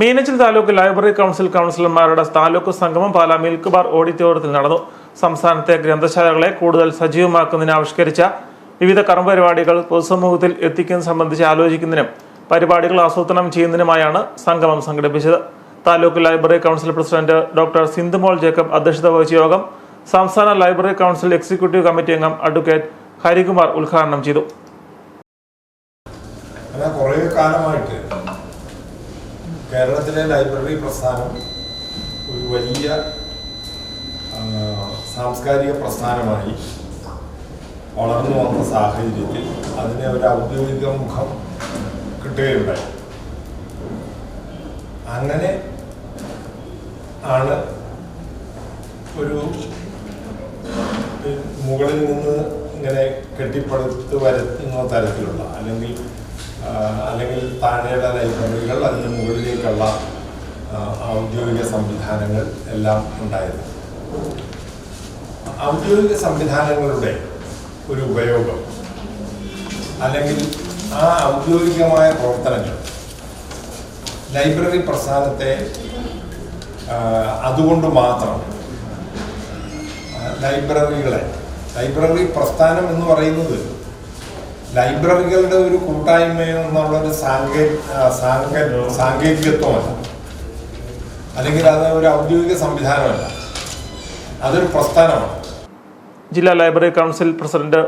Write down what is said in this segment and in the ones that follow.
Meenachil taluk library council കൗൺസിലർമാരുടെ താലൂക്ക് സംഗമം Pala milk bar ഓഡിറ്റോറിയത്തിൽ നടന്നു. സംസ്ഥാനത്തെ ഗ്രന്ഥശാലകളെ കൂടുതൽ സജീവമാക്കുന്നതിന് ആവിഷ്കരിച്ച വിവിധ കർമ്മപരിപാടികൾ പൊതുസമൂഹത്തിൽ എത്തിക്കുന്നത് സംബന്ധിച്ച് ആലോചിക്കുന്നതിനും പരിപാടികൾ ആസൂത്രണം ചെയ്യുന്നതിനുമായാണ് സംഗമം സംഘടിപ്പിച്ചത്. Taluk library council president doctor Sindhumol Jacob അധ്യക്ഷത വഹിച്ച യോഗം സംസ്ഥാന ലൈബ്രറി കൗൺസിൽ എക്സിക്യൂട്ടീവ് കമ്മിറ്റി അംഗം അഡ്വക്കേറ്റ് ഹരികുമാർ ഉദ്ഘാടനം ചെയ്തു. കുറേ കാലമായിട്ട് കേരളത്തിലെ ലൈബ്രറി പ്രസ്ഥാനം ഒരു വലിയ സാംസ്കാരിക പ്രസ്ഥാനമായി വളർന്നു വന്ന സാഹചര്യത്തിൽ അതിനെ ഒരു ഔദ്യോഗിക മുഖം കിട്ടുകയുണ്ടായി. അങ്ങനെ ആണ് ഒരു മുകളിൽ നിന്ന് ഇങ്ങനെ കെട്ടിപ്പടുത്ത് വരുത്തുന്ന തരത്തിലുള്ള അല്ലെങ്കിൽ അല്ലെങ്കിൽ താഴെയുള്ള ലൈബ്രറികൾ അതിന് മുകളിലേക്കുള്ള ഔദ്യോഗിക സംവിധാനങ്ങൾ എല്ലാം ഉണ്ടായിരുന്നു. ഔദ്യോഗിക സംവിധാനങ്ങളുടെ ഒരു ഉപയോഗം അല്ലെങ്കിൽ ആ ഔദ്യോഗികമായ പ്രവർത്തനങ്ങൾ ലൈബ്രറി പ്രസ്ഥാനത്തെ അതുകൊണ്ട് മാത്രം ലൈബ്രറികളെ ലൈബ്രറി പ്രസ്ഥാനം എന്ന് പറയുന്നത് ലൈബ്രറികളുടെ ഒരു കൂട്ടായ്മ എന്നുള്ള ഒരു സാങ്കേതികത്വമല്ല. അല്ലെങ്കിൽ അത് ഒരു ഔദ്യോഗിക സംവിധാനമല്ല. അതൊരു പ്രസ്ഥാനമാണ്. ജില്ലാ library council president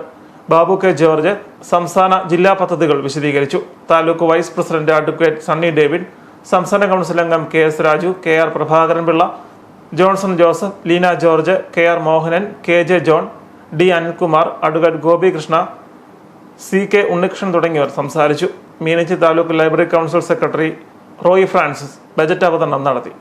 Babu K George സംസ്ഥാന ജില്ലാ പദ്ധതികൾ വിശദീകരിച്ചു. Taluk vice president advocate Sunny David സംസ്ഥാന കൗൺസിൽ അംഗം K S Raju K R Prabhakaran Pillai Johnson Joseph Leena George K R Mohanan K J John D Anilkumar advocate Gopikrishna C K Unnikrishnan തുടങ്ങിയവർ സംസാരിച്ചു. Meenachi taluk library council secretary Roy Francis budget അവതരണം നടത്തി.